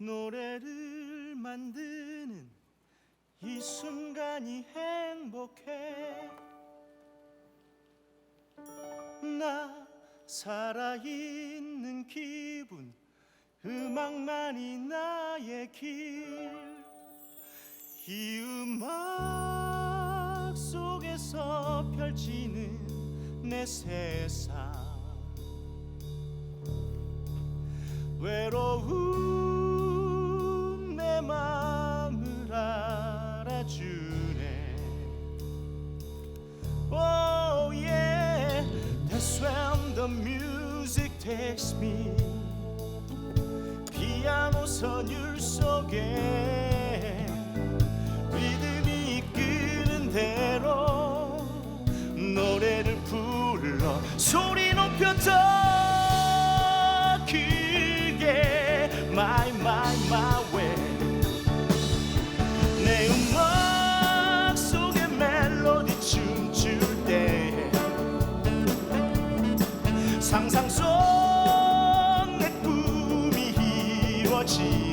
노래를 만드는 이 순간이 행복해. 나 살아있는 기분 음악만이 나의 길. 이 음악 속에서 펼치는 내 세상. 외로운 takes me 피아노 선율 속에 리듬이 이끄는 대로 노래를 불러 소리 높여 더 이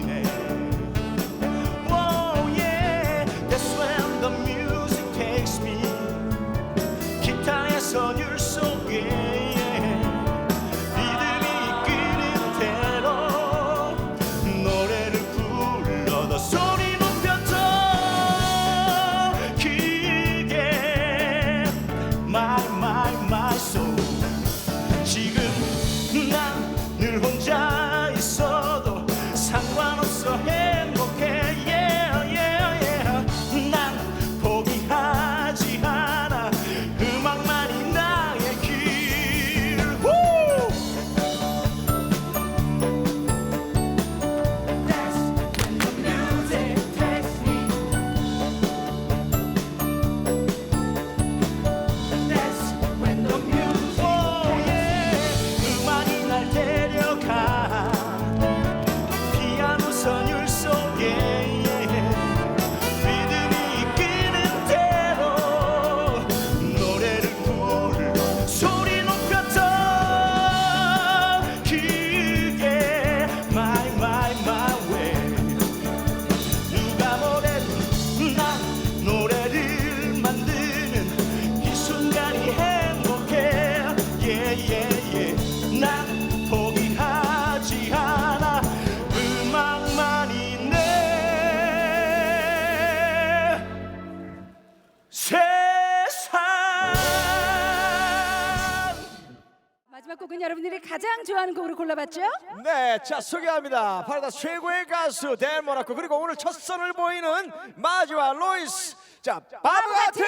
곡은 여러분들이 가장 좋아하는 곡으로 골라봤죠? 네, 자 소개합니다. 바로 최고의 가수 델 모나코 그리고 오늘 첫 선을 보이는 마지와 로이스. 자, 바보 같은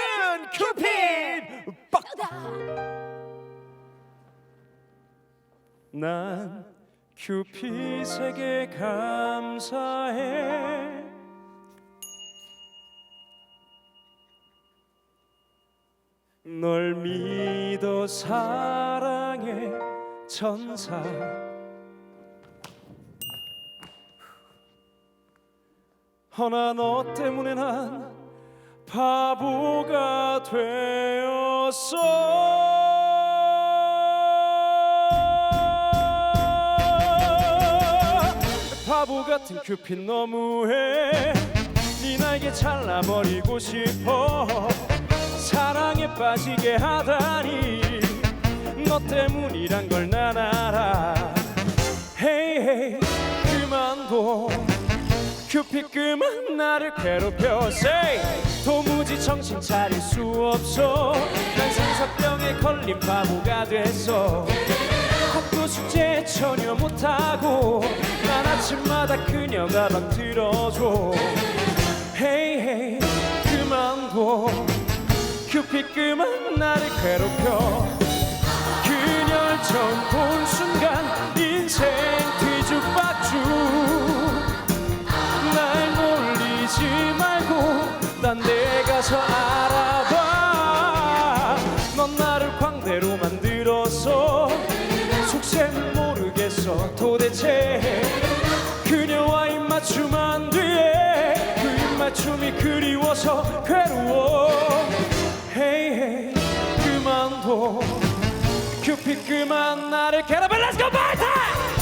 큐피드. 빡. 난 큐피색에 감사해 널 믿어 사랑해 천사. 허나 너 때문에 난 바보가 되었어. 바보 같은 큐핀 너무해. 네 나에게 잘라버리고 싶어. 사랑에 빠지게 하다니 너 때문이란 걸 난 알아. 헤이 헤이 그만둬. 큐핏 그만 나를 괴롭혀. Say 도무지 정신 차릴 수 없어. 난 상사병에 걸린 바보가 됐어. 학교 숙제 전혀 못하고 난 아침마다 그녀 가방 들어줘. 헤이 헤이 그만둬. 큐핏 그만 나를 괴롭혀 그녀를 처음 본 순간 인생 뒤죽박죽. 날 놀리지 말고 딴데 가서 알아봐. 넌 나를 광대로 만들어서 속셈 모르겠어 도대체. 그녀와 입맞춤 한 뒤에 그 입맞춤이 그리워서 괴로워. 헤이 헤이 그만둬 큐피 그만 나를 괴롭혀 party! Yeah!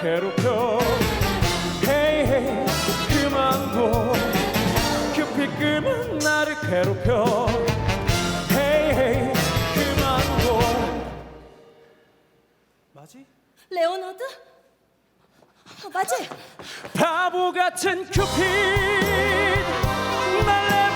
괴롭혀 헤이 헤이 그만둬 급히 끄면 나를 괴롭혀 헤이 헤이 그만둬 맞지? 레오나드? 어, 맞지? 바보 같은 큐핏 날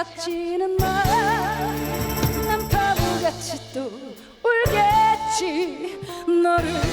잡지는 마. 난 바보같이 또 울겠지 너를.